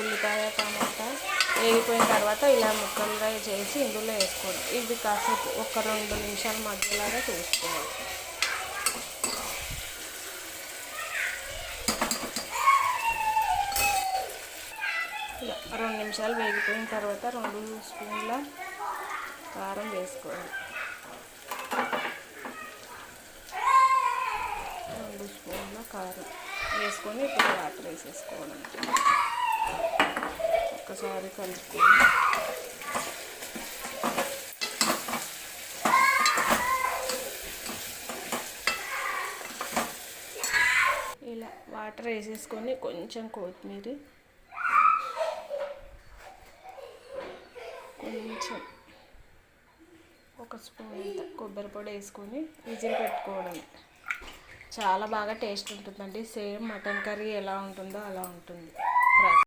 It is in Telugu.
ఉల్లిపాయ టమాటా వేగిపోయిన తర్వాత ఇలా ముక్కలుగా చేసి ఇందులో వేసుకోవడం ఇది కాసేపు ఒక రెండు నిమిషాల మధ్యలాగా చూసుకోవాలి. రెండు నిమిషాలు వేగిపోయిన తర్వాత రెండు స్పూన్ల కారం వేసుకోవాలి. రెండు స్పూన్ల కారం వేసుకొని ఇప్పుడు వాటర్ వేసేసుకోవడం ఒకసారి కలుపుకోండి ఇలా వాటర్ వేసేసుకొని కొంచెం కొత్తిమీర. కొంచెం ఒక స్పూన్ కొబ్బరి పొడి వేసుకొని విజిల్ పెట్టుకోవడం చాలా బాగా టేస్ట్ ఉంటుందండి. సేమ్ మటన్ కర్రీ ఎలా ఉంటుందో అలా ఉంటుంది.